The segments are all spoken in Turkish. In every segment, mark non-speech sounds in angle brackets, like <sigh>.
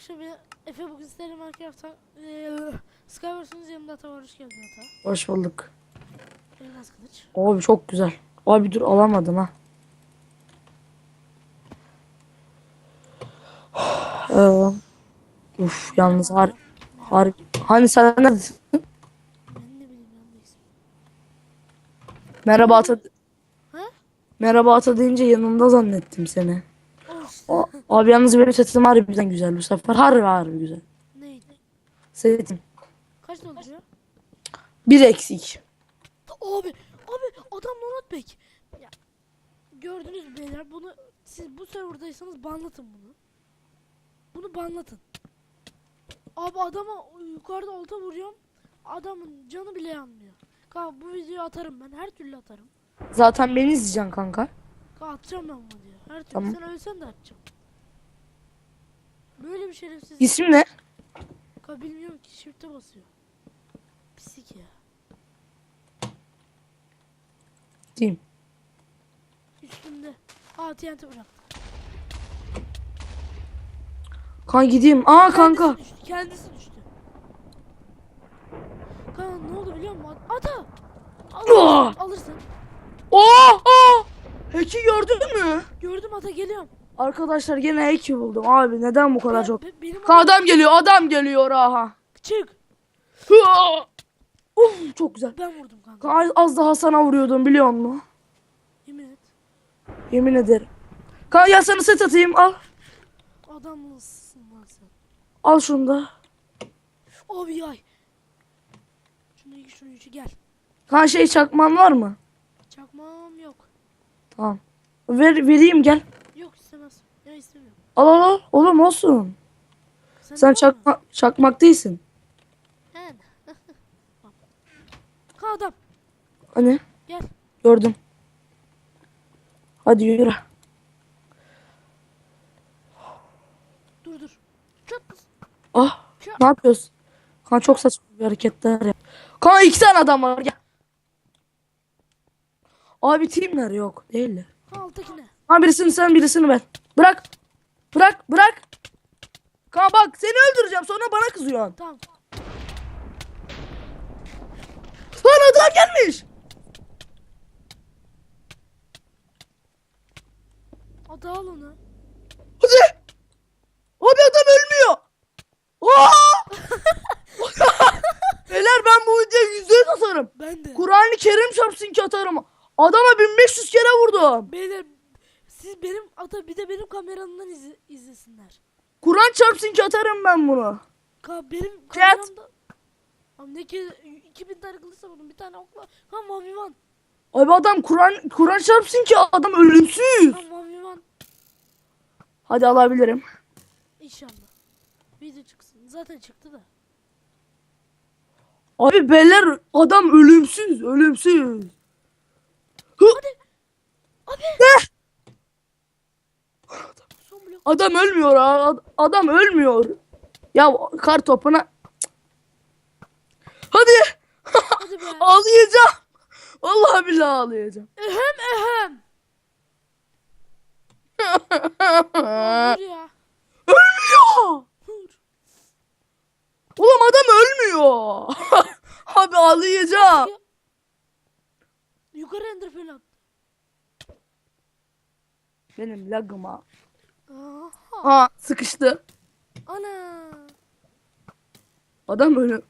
akşam ya- Efe bugün sizlerle Minecraft'ta eee Skywars'ınız yanında Ata var. Hoş geldin Ata. Hoş bulduk. Elmas kılıç. Abi çok güzel. Abi dur alamadım ha. <sighs> Ee, uf yalnız har har hani sen neredesin? Merhaba ata Ha? Merhaba ata deyince yanımda zannettim seni. O, abi yalnız benim setim harbiden güzel bu sefer. Harbi harbi güzel. Neydi? Setim. Kaç dolduruyor? Bir eksik. Abi, abi adam Nonatbek. Ya gördünüz mü beyler bunu siz bu serverdaysanız banlatın bunu. Bunu banlatın. Abi adama yukarıda olta vuruyorum. Adamın canı bile yanmıyor. Kanka bu videoyu atarım ben her türlü atarım. Zaten beni izleyeceksin kanka. Atacağım ben bunu diyor. Her türlü Tamam. sen ölsen de atacağım. Böyle bir şerefsiz. İsmi ne? Kanka bilmiyorum ki shift'e basıyor. Pislik ya. Diyeyim. Üstümde. Aa TNT bırak. Kanka gideyim. Aa kanka. Kendisi düştü. Kendisi düştü. Kanka ne oldu biliyor musun? Ata! Ah! Alırsın. alırsın. Oo! Aa! Hack'i gördün mü? Gördüm ata geliyorum. Arkadaşlar gene hack'i buldum. Abi neden bu kadar Ben- çok? be- benim Kanka adam geliyor, adam geliyor aha. Çık. Hıa! Uf çok güzel. Ben vurdum kanka. Kanka az daha sana vuruyordum biliyor musun? Yemin et. Yemin ederim. Kanka ya sana set atayım al. Adam mısın lan sen? Al şunu da. Abi yay. Şunu iki şunu üçü gel. Kanka şey çakman var mı? Çakmağım yok. Tamam. Ver, vereyim gel. Yok istemez. Ya istemiyorum. Al al al. Oğlum olsun. Sen, Sen var mı? çakma, çakmak değilsin. He. <laughs> Kanka adam. Hani? Gel. Gördüm. Hadi yürü. Dur dur. Çöp. Ah. Çöp. Ne yapıyorsun? Kanka çok saçma bir hareketler. Kanka iki tane adam var gel. Abi teamler yok. Değiller. Alttakine. Ha birisini sen birisini ben. Bırak. Bırak bırak. Kanka bak seni öldüreceğim sonra bana kızıyorsun. Tamam. Lan adam gelmiş. Ata al onu. Hadi. Abi adam ölmüyor. Aa! <laughs> Beyler ben bu videoya yüzde yüz atarım. Ben de. Kur'an-ı Kerim çarpsın ki atarım. Adama 1500 kere vurdum. Beyler siz benim ata bir de benim kameramdan izle, izlesinler. Kur'an çarpsın ki atarım ben bunu. Ka benim kameramda Abi ne ki 2000 tane kılıç vurdum bir tane okla. Ha mavi van. Abi adam Kur'an Kur'an çarpsın ki adam ölümsüz. Ha mavi van. Hadi alabilirim. İnşallah. Video çıksın. Zaten çıktı da. Abi beyler adam ölümsüz, ölümsüz. Hı, Abi. Ne? Adam ölmüyor ha. ad- Adam ölmüyor. Ya kar topuna. Hadi. Hadi be. <laughs> ağlayacağım. Vallahi billahi ağlayacağım. ehem ehem. <laughs> Ölmüyor. Oğlum adam ölmüyor. <laughs> Abi ağlayacağım. Yukarı ender falan. Benim lagıma. Aha. Ha sıkıştı. Ana. Adam ölü.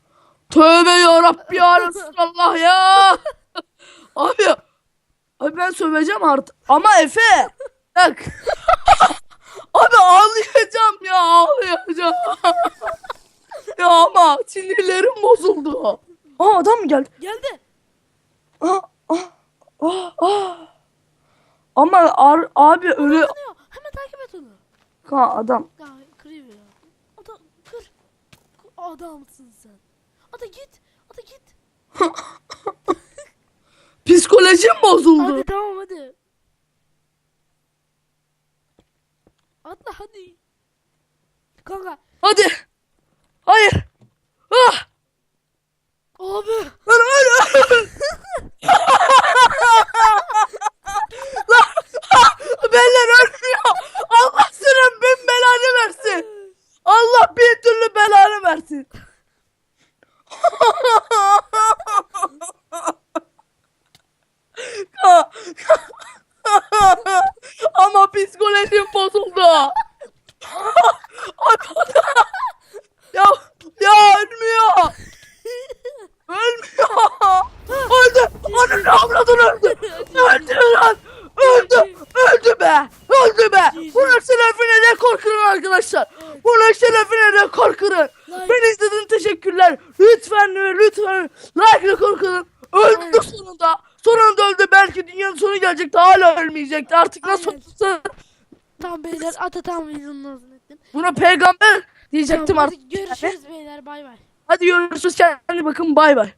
Tövbe ya Rabbi ya Resulallah ya. <laughs> Abi. Abi ben söveceğim artık. Ama Efe. Bak. Abi ağlayacağım ya ağlayacağım. ya ama sinirlerim bozuldu. Aa adam mı geldi? Geldi. Aa. Ama ar- abi ölü. Yanıyor. Hemen takip et onu. Ha, adam. Ya kırıyor ya. Ata kır. Adamsın sen. Ata git. Ata git. <laughs> Psikolojim bozuldu. Hadi tamam hadi. Atla hadi. Kanka. Hadi. Hayır. Ah. Abi. Lan öl öl. Lan. Beller ölmüyor. Allah senin bin belanı versin. Allah gebertin. Ama psikolojim bozuldu. ya ya ölmüyor. Ölmüyor. Öldü. Ananı avradın öldü. Öldü lan. Öldü. Öldü be. Öldü be. Bunun şerefine rekor kırın arkadaşlar. Bunun şerefine rekor kırın. Beni izlediğiniz teşekkürler. Lütfen lütfen like rekor kırın. Öldü sonunda. Sonunda öldü. Belki dünyanın sonu gelecekti. Hala ölmeyecekti. Artık nasıl olursa. Tamam beyler ata tam videonun ettin. Buna peygamber diyecektim artık. görüşürüz beyler bay bay. Hadi görüşürüz. Kendinize bakın. Bay bay.